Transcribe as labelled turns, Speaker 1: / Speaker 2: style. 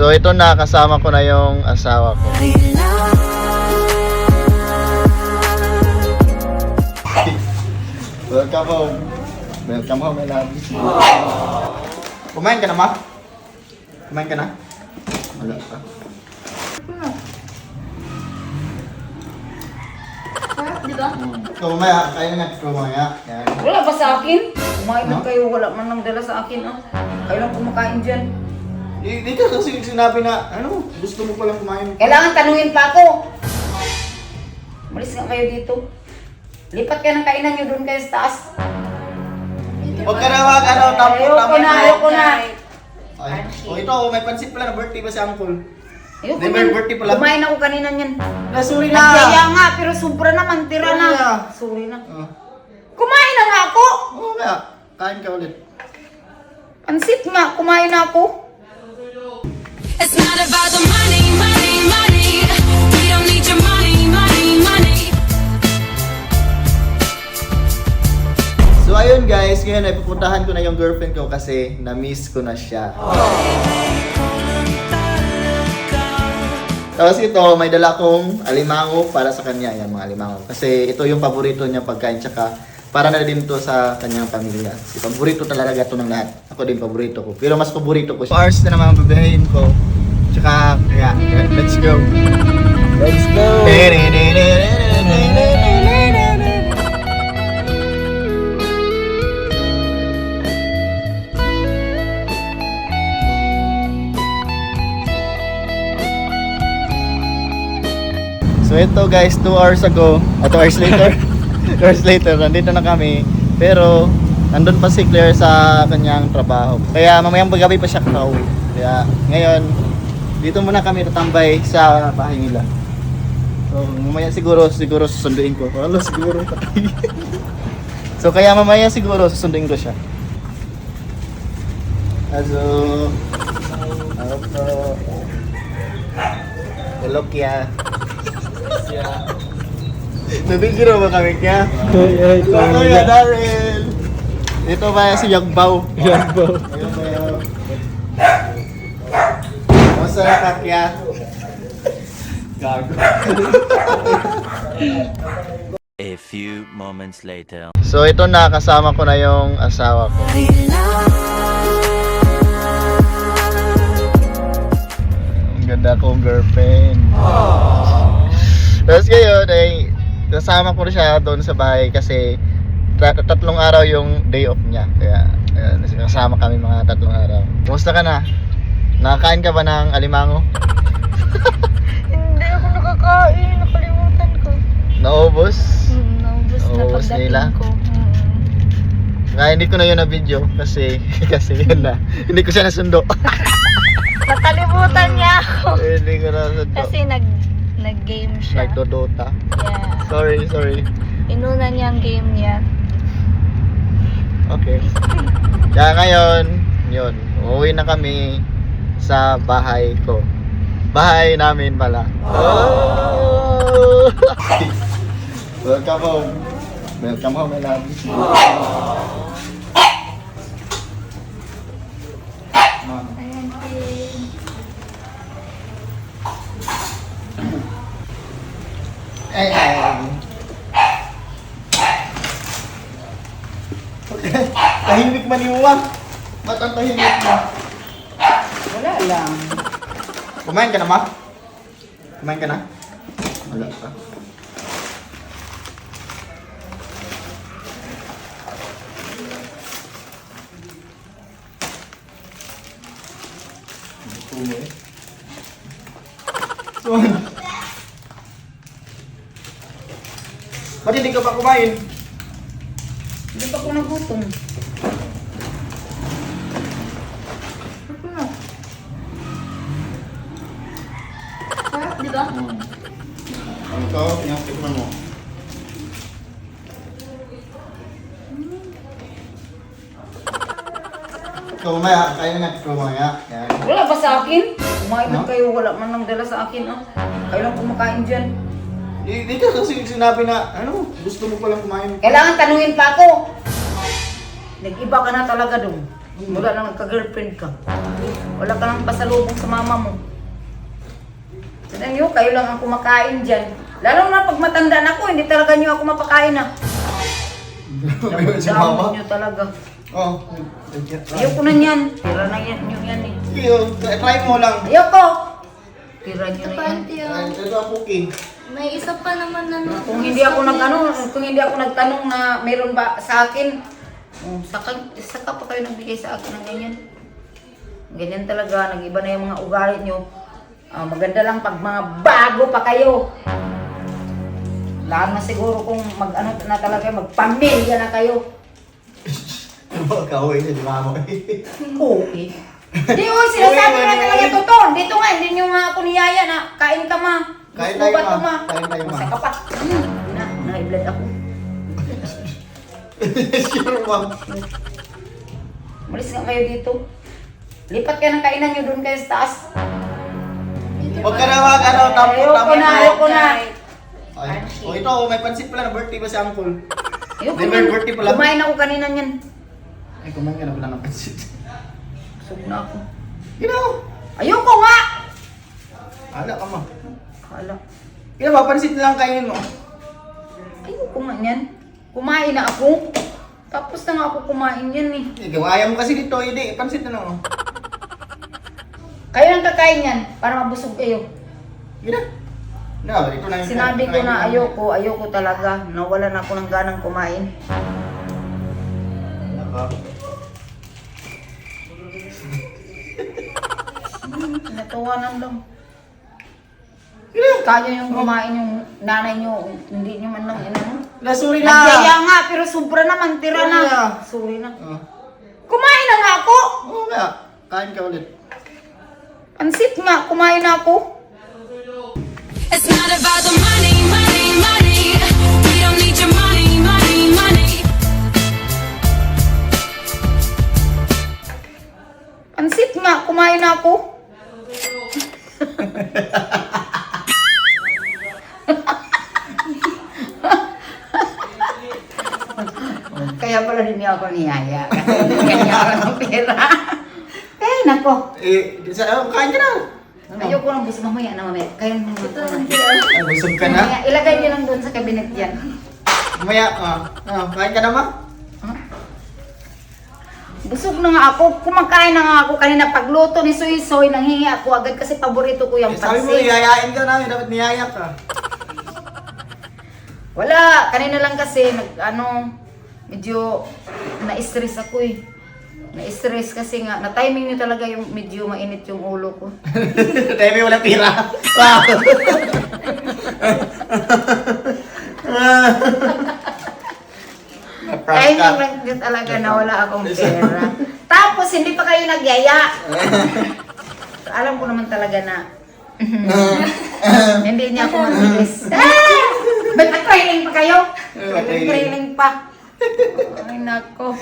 Speaker 1: So ito na, kasama ko na yung asawa ko. Welcome home. Welcome home, my love. Kumain ka na, ma? Kumain ka na? Wala pa.
Speaker 2: Sarap, di ba?
Speaker 1: Ikaw mamaya, kain na ikaw mamaya. Yan.
Speaker 2: Wala ba sa akin? Kumain
Speaker 1: No?
Speaker 2: na kayo, wala man nang dala sa akin. Ah. Kayo lang kumakain dyan.
Speaker 1: Di, di ka kasi sinabi na, ano, gusto mo palang kumain.
Speaker 2: Kailangan tanungin pa ako. Malis nga kayo dito. Lipat kayo ng kainan nyo doon kayo sa taas.
Speaker 1: Huwag ka na mag, ano, tapo,
Speaker 2: Ayoko
Speaker 1: tapo.
Speaker 2: na, ayoko na.
Speaker 1: Ay, oh, ito, may pansit pala na birthday ba si Uncle?
Speaker 2: Ayoko
Speaker 1: Never
Speaker 2: na.
Speaker 1: birthday pala.
Speaker 2: Kumain ako kanina niyan.
Speaker 1: Na, sorry na.
Speaker 2: Nagsaya nga, pero sobra naman, tira
Speaker 1: Sorry na.
Speaker 2: na. Sorry na.
Speaker 1: Oh,
Speaker 2: Kumain na nga ako.
Speaker 1: Oo nga, kain ka ulit.
Speaker 2: Pansit nga, kumain na ako.
Speaker 3: It's not about the money, money, money. We don't need your money, money, money.
Speaker 1: So ayun guys, ngayon ay pupuntahan ko na yung girlfriend ko kasi na-miss ko na siya. Tapos ito, may dala kong alimango para sa kanya. Yan mga alimango. Kasi ito yung paborito niya pagkain. Tsaka para na din to sa kanyang pamilya. Si paborito talaga ito ng lahat. Ako din paborito ko. Pero mas paborito ko. Hours na naman babahin ko. Tsaka, kaya, let's go. Let's go. So ito guys, 2 hours ago, o 2 hours later, 2 hours later, nandito na kami. Pero, nandun pa si Claire sa kanyang trabaho. Kaya mamayang gabi pa siya kakauwi. Kaya ngayon, dito muna kami tatambay sa bahay nila. So, mamaya siguro, siguro susunduin ko. Ano siguro? so, kaya mamaya siguro susunduin ko siya. Ano po? Hello, Kia. Nabigiro ba kami kaya?
Speaker 4: Ay, ay,
Speaker 1: Ito Kuya Darren! Ito ba si Yagbaw?
Speaker 4: Yagbaw.
Speaker 1: Kamusta na ka kaya? Gago.
Speaker 5: A few moments later.
Speaker 1: So ito na, kasama ko na yung asawa ko. Ang ganda kong girlfriend. Tapos ngayon ay kasama ko rin siya doon sa bahay kasi ta- tatlong araw yung day off niya. Kaya ayan, kasama kami mga tatlong araw. Kumusta ka na? Nakakain ka ba ng alimango?
Speaker 2: Hindi ako nakakain, nakalimutan ko.
Speaker 1: Naubos?
Speaker 2: Naubos
Speaker 1: na Naubos pagdating nila? ko. Kaya hindi ko na yun na video kasi kasi yun na. Hindi ko siya nasundo.
Speaker 6: Nakalimutan niya ako.
Speaker 1: hindi ko na nasundo.
Speaker 6: Kasi nag nag-game siya.
Speaker 1: Nagdodota.
Speaker 6: Yeah.
Speaker 1: Sorry, sorry.
Speaker 6: Inuna niya ang game niya.
Speaker 1: Okay. Kaya ngayon, yun, uuwi na kami sa bahay ko. Bahay namin pala. Oh! Welcome home. Welcome home, my love. Ma'am. Ay, ay. Tahimik man yung uwang. Ba't ang tahimik mo?
Speaker 2: Wala lang.
Speaker 1: Kumain ka na, ma? Kumain ka na? Wala pa. Pumo eh. Ba't hindi ka pa kumain?
Speaker 2: Hindi pa ako nagutom. Di ba?
Speaker 1: Ang ikaw, yung tikman mo. Ikaw mamaya, kain na ikaw mamaya. Yan.
Speaker 2: Wala ba sa akin? Kumain na
Speaker 1: No?
Speaker 2: kayo, wala man nang dala sa akin. Ah. Kayo lang kumakain dyan.
Speaker 1: Di, di ka kasi sinabi na, ano, gusto mo palang kumain.
Speaker 2: Kailangan tanungin pa ako. Nag-iba ka na talaga doon. Mula nang nagka-girlfriend ka. Wala ka nang pasalubong sa mama mo. Nyo, kayo lang ang kumakain dyan. Lalo na pag matanda na ako, hindi talaga nyo ako mapakain ah.
Speaker 1: si
Speaker 2: Dami
Speaker 1: mama.
Speaker 2: nyo talaga.
Speaker 1: Oh.
Speaker 2: Ayoko na yan. Tira na yan, nyo yan eh.
Speaker 1: Iyo, try mo lang.
Speaker 2: Ayoko! Tira nyo
Speaker 6: Ito
Speaker 2: na yan.
Speaker 1: Ay,
Speaker 6: oh.
Speaker 1: ito ang cookie.
Speaker 6: May isa pa naman na no.
Speaker 2: Kung hindi ako nag ano, kung hindi ako nagtanong na meron ba sa akin, um, saka, saka pa kayo nagbigay sa akin ng ganyan. Ganyan talaga, nag-iba na yung mga ugali nyo. Ah, maganda lang pag mga bago pa kayo. Lalo na siguro kung mag ano na talaga, magpamilya na kayo.
Speaker 1: Ano ba kaway niya, di mama?
Speaker 2: Okay. Di oh, sinasabi
Speaker 1: Uy,
Speaker 2: na talaga totoo. Dito nga, hindi nyo nga ako niyaya na kain ka ma.
Speaker 1: Kain
Speaker 2: mo
Speaker 1: tayo,
Speaker 2: ba
Speaker 1: ma.
Speaker 2: ma?
Speaker 1: Kain tayo, ma.
Speaker 2: Saka pa. Hmm, na, na-blood ako.
Speaker 1: sure, ma'am.
Speaker 2: Malis nga kayo dito. Lipat kayo ng kainan nyo doon kayo sa taas.
Speaker 1: Huwag ka na mag, ano, tapo,
Speaker 2: Ayoko
Speaker 1: tapo.
Speaker 2: na, ayoko na.
Speaker 1: Ay, oh, ito, oh, may pansit pala na birthday ba si Uncle?
Speaker 2: Ayoko
Speaker 1: ba
Speaker 2: na.
Speaker 1: birthday pala?
Speaker 2: Kumain ako kanina niyan.
Speaker 1: Ay, kumain ka na pala ng pansit.
Speaker 2: Busog na ako.
Speaker 1: Ginaw!
Speaker 2: Ayoko nga!
Speaker 1: Ala ka, ma.
Speaker 2: Kala.
Speaker 1: Ginaw pansit na lang kainin mo.
Speaker 2: Ayoko nga niyan. Kumain na ako. Tapos na nga ako kumain yan eh.
Speaker 1: Ikaw, ayaw mo kasi dito, hindi, pansit na lang, oh.
Speaker 2: Kayo nang kakain yan para mabusog kayo.
Speaker 1: Ginaw. No, ito na yung
Speaker 2: Sinabi ko na ayoko, ayoko talaga. Nawalan ako ng ganang kumain. Natawanan lang. Kaya yung kumain yung nanay nyo, hindi nyo man lang inano.
Speaker 1: Sorry na!
Speaker 2: Nagyaya nga, pero sobra naman, tira
Speaker 1: na.
Speaker 2: na. Sorry na.
Speaker 1: Oh.
Speaker 2: Kumain na nga ako!
Speaker 1: Oo nga, kain ka ulit.
Speaker 2: Pansit nga, kumain na ako.
Speaker 3: It's not about the money, money, money. We don't need your money, money, money.
Speaker 2: Pansit nga, kumain na ako. Kaya pala niya ako niyaya. Kasi kanya ako ng pera. Ay, nako.
Speaker 1: Eh, sa, oh, kain ka na!
Speaker 2: Ayoko lang gusto mamaya na mamaya. Kaya mo
Speaker 6: Ito,
Speaker 2: na.
Speaker 1: Ay, busog ka na?
Speaker 2: Mamaya, ilagay niyo lang doon sa cabinet yan.
Speaker 1: Mamaya, ah, ah, kain ka na, ma?
Speaker 2: Busog na nga ako. Kumakain na nga ako kanina pagluto ni Soy Soy. Nanghingi ako agad kasi paborito ko yung
Speaker 1: Eh, sabi mo, niyayain ka namin, dapat niyaya ka.
Speaker 2: Wala, kanina lang kasi nag ano medyo na-stress ako eh. Na-stress kasi nga na-timing niyo talaga yung medyo mainit yung ulo ko.
Speaker 1: May walang pira. Wow!
Speaker 2: Timing lang din talaga na wala akong pera. Tapos hindi pa kayo nagyaya. Alam ko naman talaga na hindi niya ako matiis. Ah! Ba't nag-training pa kayo? Nag-training pa. Ay nako.